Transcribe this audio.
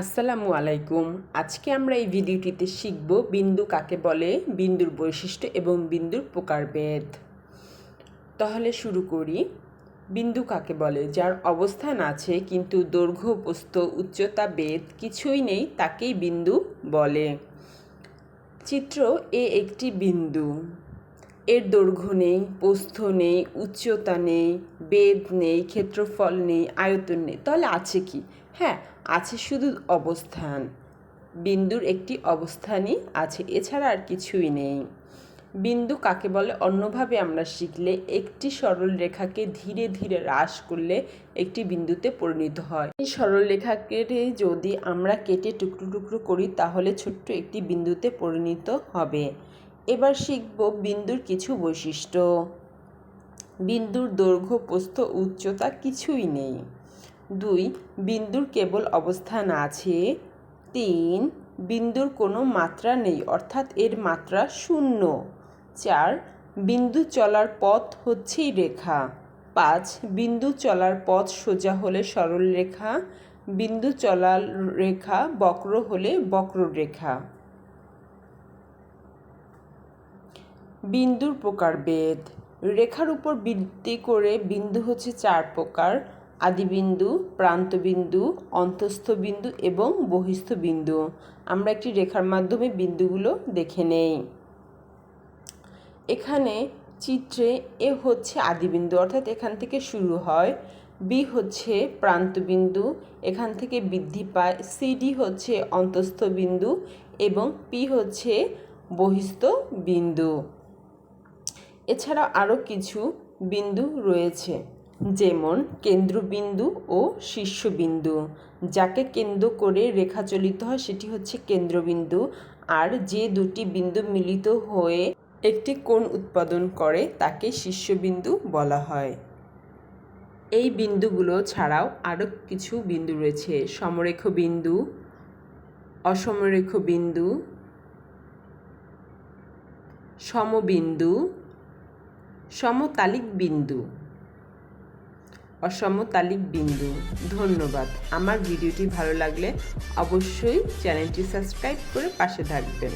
আসসালামু আলাইকুম। আজকে আমরা এই ভিডিওটিতে শিখব বিন্দু কাকে বলে, বিন্দুর বৈশিষ্ট্য এবং বিন্দুর প্রকারভেদ। তাহলে শুরু করি। বিন্দু কাকে বলে? যার অবস্থান আছে কিন্তু দৈর্ঘ্য, প্রস্থ, উচ্চতা বেদ কিছুই নেই তাকেই বিন্দু বলে। চিত্র এ একটি বিন্দু। এর দৈর্ঘ্য নেই, প্রস্থ নেই, উচ্চতা নেই বেদ নেই, ক্ষেত্রফল নেই, আয়তন নেই। তাহলে আছে কি? হ্যাঁ আছে শুধু অবস্থান। বিন্দুর একটি অবস্থানই আছে, এছাড়া আর কিছুই নেই। বিন্দু কাকে বলে? অন্যভাবে আমরা শিখলে একটি সরল রেখাকে ধীরে ধীরে হ্রাস করলে একটি বিন্দুতে পরিণত হয়। এই সরল রেখাকে যদি আমরা কেটে টুকরো টুকরো করি, তাহলে ছোট্ট একটি বিন্দুতে পরিণত হবে। এবার শিখব বিন্দুর কিছু বৈশিষ্ট্য। বিন্দুর দৈর্ঘ্য, প্রস্থ, উচ্চতা কিছুই নেই। দুই, বিন্দুর কেবল অবস্থান আছে। তিন, বিন্দুর কোনো মাত্রা নেই, অর্থাৎ এর মাত্রা শূন্য। চার, বিন্দু চলার পথ হচ্ছেই রেখা। পাঁচ, বিন্দু চলার পথ সোজা হলে সরল রেখা। বিন্দু চলার রেখা বক্র হলে বক্ররেখা বিন্দুর প্রকারভেদ। রেখার উপর ভিত্তি করে বিন্দু হচ্ছে চার প্রকার। আদিবিন্দু, প্রান্তবিন্দু অন্তস্থ বিন্দু এবং বহিস্থ বিন্দু আমরা একটি রেখার মাধ্যমে বিন্দুগুলো দেখে নেই। এখানে চিত্রে এ হচ্ছে আদিবিন্দু, অর্থাৎ এখান থেকে শুরু হয়। বি হচ্ছে প্রান্তবিন্দু, এখান থেকে বৃদ্ধি পায়। সিডি হচ্ছে অন্তস্থ বিন্দু এবং পি হচ্ছে বহিস্থ বিন্দু এছাড়া আরও কিছু বিন্দু রয়েছে। যেমন কেন্দ্রবিন্দু ও শীর্ষবিন্দু। যাকে কেন্দ্র করে রেখা চলিত হয় সেটি হচ্ছে কেন্দ্রবিন্দু। আর যে দুটি বিন্দু মিলিত হয়ে একটি কোণ উৎপাদন করে তাকে শীর্ষবিন্দু বলা হয়। এই বিন্দুগুলো ছাড়াও আরও কিছু বিন্দু রয়েছে। সমরেখ বিন্দু অসমরেখ বিন্দু সমবিন্দু, সমতালিক বিন্দু। অসমতালিক বিন্দু। ধন্যবাদ। আমার ভিডিওটি ভালো লাগলে অবশ্যই চ্যানেলটি সাবস্ক্রাইব করে পাশে থাকবেন।